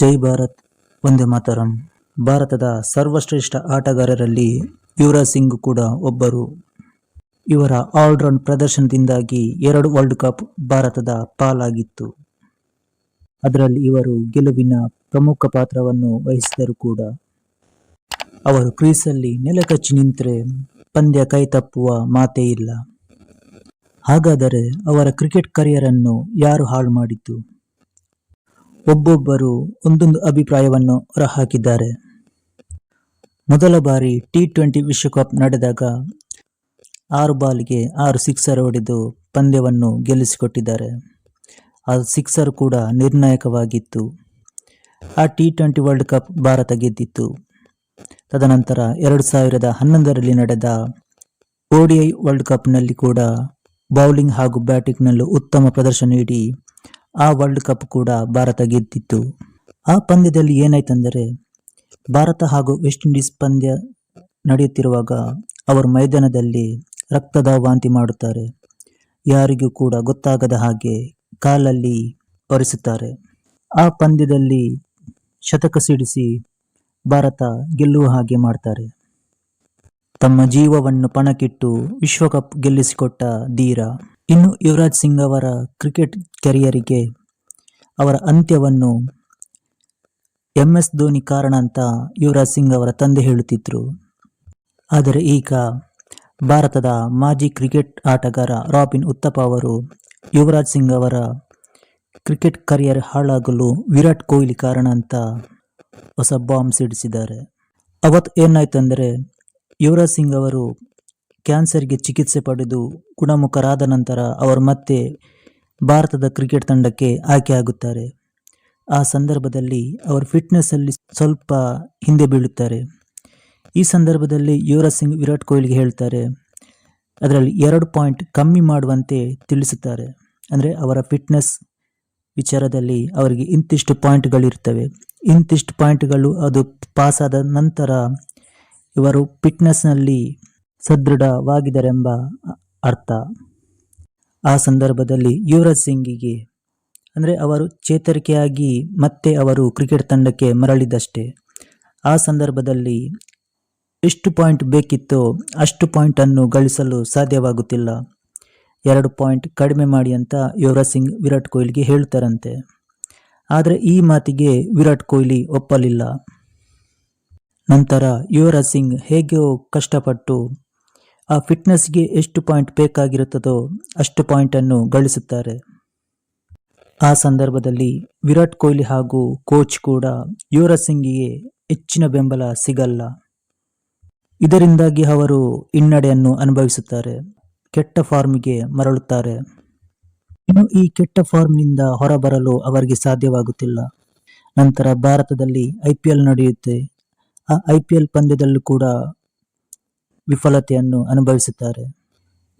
ಜೈ ಭಾರತ್ ಒಂದೇ ಮಾತರಂ. ಭಾರತದ ಸರ್ವಶ್ರೇಷ್ಠ ಆಟಗಾರರಲ್ಲಿ ಯುವರಾಜ್ ಸಿಂಗ್ ಕೂಡ ಒಬ್ಬರು. ಇವರ ಆಲ್ರೌಂಡ್ ಪ್ರದರ್ಶನದಿಂದಾಗಿ ಎರಡು ವರ್ಲ್ಡ್ ಕಪ್ ಭಾರತದ ಪಾಲಾಗಿತ್ತು. ಅದರಲ್ಲಿ ಇವರು ಗೆಲುವಿನ ಪ್ರಮುಖ ಪಾತ್ರವನ್ನು ವಹಿಸಿದರು ಕೂಡ. ಅವರು ಕ್ರೀಸಲ್ಲಿ ನೆಲಕಚ್ಚಿ ನಿಂತರೆ ಪಂದ್ಯ ಕೈ ತಪ್ಪುವ ಮಾತೇ ಇಲ್ಲ. ಹಾಗಾದರೆ ಅವರ ಕ್ರಿಕೆಟ್ ಕರಿಯರನ್ನು ಯಾರು ಹಾಳು ಮಾಡಿದ್ದು? ಒಬ್ಬೊಬ್ಬರು ಒಂದೊಂದು ಅಭಿಪ್ರಾಯವನ್ನು ಹೊರಹಾಕಿದ್ದಾರೆ. ಮೊದಲ ಬಾರಿ ಟಿ ಟ್ವೆಂಟಿ ವಿಶ್ವಕಪ್ ನಡೆದಾಗ ಆರು ಬಾಲ್ಗೆ ಆರು ಸಿಕ್ಸರ್ ಹೊಡೆದು ಪಂದ್ಯವನ್ನು ಗೆಲ್ಲಿಸಿಕೊಟ್ಟಿದ್ದಾರೆ. ಆ ಸಿಕ್ಸರ್ ಕೂಡ ನಿರ್ಣಾಯಕವಾಗಿತ್ತು. ಆ T twenty world cup Bharat ಗೆದ್ದಿತ್ತು. ತದನಂತರ ಎರಡು ಸಾವಿರದ ಹನ್ನೊಂದರಲ್ಲಿ ನಡೆದ ಓಡಿಐ ವರ್ಲ್ಡ್ ಕಪ್ನಲ್ಲಿ ಕೂಡ ಬೌಲಿಂಗ್ ಹಾಗೂ ಬ್ಯಾಟಿಂಗ್ನಲ್ಲೂ ಉತ್ತಮ ಪ್ರದರ್ಶನ ನೀಡಿ ಆ ವರ್ಲ್ಡ್ ಕಪ್ ಕೂಡ ಭಾರತ ಗೆದ್ದಿತ್ತು. ಆ ಪಂದ್ಯದಲ್ಲಿ ಏನಾಯ್ತಂದರೆ, ಭಾರತ ಹಾಗೂ ವೆಸ್ಟ್ ಇಂಡೀಸ್ ಪಂದ್ಯ ನಡೆಯುತ್ತಿರುವಾಗ ಅವರು ಮೈದಾನದಲ್ಲಿ ರಕ್ತದ ವಾಂತಿ ಮಾಡುತ್ತಾರೆ. ಯಾರಿಗೂ ಕೂಡ ಗೊತ್ತಾಗದ ಹಾಗೆ ಕಾಲಲ್ಲಿ ಒರೆಸುತ್ತಾರೆ. ಆ ಪಂದ್ಯದಲ್ಲಿ ಶತಕ ಸಿಡಿಸಿ ಭಾರತ ಗೆಲ್ಲುವ ಹಾಗೆ ಮಾಡ್ತಾರೆ. ತಮ್ಮ ಜೀವವನ್ನು ಪಣಕ್ಕಿಟ್ಟು ವಿಶ್ವಕಪ್ ಗೆಲ್ಲಿಸಿಕೊಟ್ಟ ಧೀರ. ಇನ್ನು ಯುವರಾಜ್ ಸಿಂಗ್ ಅವರ ಕ್ರಿಕೆಟ್ ಕೆರಿಯರಿಗೆ ಅವರ ಅಂತ್ಯವನ್ನು ಎಂ ಎಸ್ ಧೋನಿ ಕಾರಣ ಅಂತ ಯುವರಾಜ್ ಸಿಂಗ್ ಅವರ ತಂದೆ ಹೇಳುತ್ತಿದ್ದರು ಆದರೆ ಈಗ ಭಾರತದ ಮಾಜಿ ಕ್ರಿಕೆಟ್ ಆಟಗಾರ ರಾಬಿನ್ ಉತ್ತಪ್ಪ ಅವರು ಯುವರಾಜ್ ಸಿಂಗ್ ಅವರ ಕ್ರಿಕೆಟ್ ಕರಿಯರ್ ಹಾಳಾಗಲು ವಿರಾಟ್ ಕೊಹ್ಲಿ ಕಾರಣ ಅಂತ ಹೊಸ ಬಾಂಬ್ ಸಿಡಿಸಿದ್ದಾರೆ. ಅವತ್ತು ಏನಾಯ್ತಂದರೆ ಯುವರಾಜ್ ಸಿಂಗ್ ಅವರು ಕ್ಯಾನ್ಸರ್ಗೆ ಚಿಕಿತ್ಸೆ ಪಡೆದು ಗುಣಮುಖರಾದ ನಂತರ ಅವರು ಮತ್ತೆ ಭಾರತದ ಕ್ರಿಕೆಟ್ ತಂಡಕ್ಕೆ ಆಯ್ಕೆಯಾಗುತ್ತಾರೆ ಆ ಸಂದರ್ಭದಲ್ಲಿ ಅವರು ಫಿಟ್ನೆಸ್ಸಲ್ಲಿ ಸ್ವಲ್ಪ ಹಿಂದೆ ಬೀಳುತ್ತಾರೆ. ಈ ಸಂದರ್ಭದಲ್ಲಿ ಯುವರಾಜ್ ಸಿಂಗ್ ವಿರಾಟ್ ಕೊಹ್ಲಿಗೆ ಹೇಳ್ತಾರೆ, ಅದರಲ್ಲಿ ಎರಡು ಪಾಯಿಂಟ್ ಕಮ್ಮಿ ಮಾಡುವಂತೆ ತಿಳಿಸುತ್ತಾರೆ. ಅಂದರೆ ಅವರ ಫಿಟ್ನೆಸ್ ವಿಚಾರದಲ್ಲಿ ಅವರಿಗೆ ಇಂತಿಷ್ಟು ಪಾಯಿಂಟ್ಗಳಿರ್ತವೆ. ಇಂತಿಷ್ಟು ಪಾಯಿಂಟ್ಗಳು ಅದು ಪಾಸಾದ ನಂತರ ಇವರು ಫಿಟ್ನೆಸ್ನಲ್ಲಿ ಸದೃಢವಾಗಿದ್ದಾರೆಂಬ ಅರ್ಥ. ಆ ಸಂದರ್ಭದಲ್ಲಿ ಯುವರಾಜ್ ಸಿಂಗಿಗೆ, ಅಂದರೆ ಅವರು ಚೇತರಿಕೆಯಾಗಿ ಮತ್ತೆ ಅವರು ಕ್ರಿಕೆಟ್ ತಂಡಕ್ಕೆ ಮರಳಿದಷ್ಟೇ. ಆ ಸಂದರ್ಭದಲ್ಲಿ ಎಷ್ಟು ಪಾಯಿಂಟ್ ಬೇಕಿತ್ತೋ ಅಷ್ಟು ಪಾಯಿಂಟನ್ನು ಗಳಿಸಲು ಸಾಧ್ಯವಾಗುತ್ತಿಲ್ಲ. ಎರಡು ಪಾಯಿಂಟ್ ಕಡಿಮೆ ಮಾಡಿ ಅಂತ ಯುವರಾಜ್ ಸಿಂಗ್ ವಿರಾಟ್ ಕೊಹ್ಲಿಗೆ ಹೇಳ್ತಾರಂತೆ ಆದರೆ ಈ ಮಾತಿಗೆ ವಿರಾಟ್ ಕೊಹ್ಲಿ ಒಪ್ಪಲಿಲ್ಲ. ನಂತರ ಯುವರಾಜ್ ಸಿಂಗ್ ಹೇಗೋ ಕಷ್ಟಪಟ್ಟು ಆ ಫಿಟ್ನೆಸ್ಗೆ ಎಷ್ಟು ಪಾಯಿಂಟ್ ಬೇಕಾಗಿರುತ್ತದೋ ಅಷ್ಟು ಪಾಯಿಂಟನ್ನು ಗಳಿಸುತ್ತಾರೆ. ಆ ಸಂದರ್ಭದಲ್ಲಿ ವಿರಾಟ್ ಕೊಹ್ಲಿ ಹಾಗೂ ಕೋಚ್ ಕೂಡ ಯುವರಾಜ್ ಸಿಂಗಿಗೆ ಹೆಚ್ಚಿನ ಬೆಂಬಲ ಸಿಗಲ್ಲ. ಇದರಿಂದಾಗಿ ಅವರು ಹಿನ್ನಡೆಯನ್ನು ಅನುಭವಿಸುತ್ತಾರೆ. ಕೆಟ್ಟ ಫಾರ್ಮ್ಗೆ ಮರಳುತ್ತಾರೆ. ಇನ್ನು ಈ ಕೆಟ್ಟ ಫಾರ್ಮ್ನಿಂದ ಹೊರಬರಲು ಅವರಿಗೆ ಸಾಧ್ಯವಾಗುತ್ತಿಲ್ಲ. ನಂತರ ಭಾರತದಲ್ಲಿ ಐ ಪಿ ಎಲ್ ನಡೆಯುತ್ತೆ. ಆ ಐ ಪಿ ಎಲ್ ಪಂದ್ಯದಲ್ಲೂ ಕೂಡ ವಿಫಲತೆಯನ್ನು ಅನುಭವಿಸುತ್ತಾರೆ.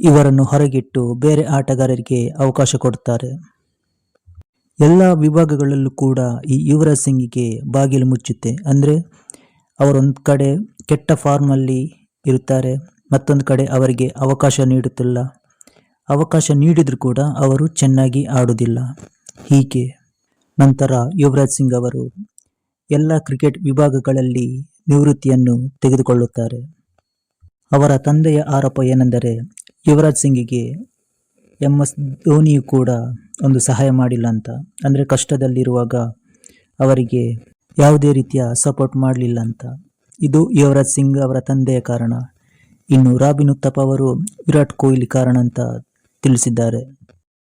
ಇವರನ್ನು ಹೊರಗಿಟ್ಟು ಬೇರೆ ಆಟಗಾರರಿಗೆ ಅವಕಾಶ ಕೊಡುತ್ತಾರೆ. ಎಲ್ಲ ವಿಭಾಗಗಳಲ್ಲೂ ಕೂಡ ಈ ಯುವರಾಜ್ ಸಿಂಗಿಗೆ ಬಾಗಿಲು ಮುಚ್ಚುತ್ತೆ. ಅಂದರೆ ಅವರೊಂದು ಕಡೆ ಕೆಟ್ಟ ಫಾರ್ಮಲ್ಲಿ ಇರುತ್ತಾರೆ, ಮತ್ತೊಂದು ಕಡೆ ಅವರಿಗೆ ಅವಕಾಶ ನೀಡುತ್ತಿಲ್ಲ. ಅವಕಾಶ ನೀಡಿದರೂ ಕೂಡ ಅವರು ಚೆನ್ನಾಗಿ ಆಡುವುದಿಲ್ಲ. ಹೀಗೆ ನಂತರ ಯುವರಾಜ್ ಸಿಂಗ್ ಅವರು ಎಲ್ಲ ಕ್ರಿಕೆಟ್ ವಿಭಾಗಗಳಲ್ಲಿ ನಿವೃತ್ತಿಯನ್ನು ತೆಗೆದುಕೊಳ್ಳುತ್ತಾರೆ. ಅವರ ತಂದೆಯ ಆರೋಪ ಏನೆಂದರೆ, ಯುವರಾಜ್ ಸಿಂಗಿಗೆ ಎಂ ಎಸ್ ಧೋನಿಯು ಕೂಡ ಒಂದು ಸಹಾಯ ಮಾಡಿಲ್ಲ ಅಂತ. ಅಂದರೆ ಕಷ್ಟದಲ್ಲಿರುವಾಗ ಅವರಿಗೆ ಯಾವುದೇ ರೀತಿಯ ಸಪೋರ್ಟ್ ಮಾಡಲಿಲ್ಲ ಅಂತ. ಇದು ಯುವರಾಜ್ ಸಿಂಗ್ ಅವರ ತಂದೆಯ ಕಾರಣ. ಇನ್ನು ರಾಬಿನ್ ಉತ್ತಪ್ಪ ಅವರು ವಿರಾಟ್ ಕೊಹ್ಲಿ ಕಾರಣ ಅಂತ ತಿಳಿಸಿದ್ದಾರೆ.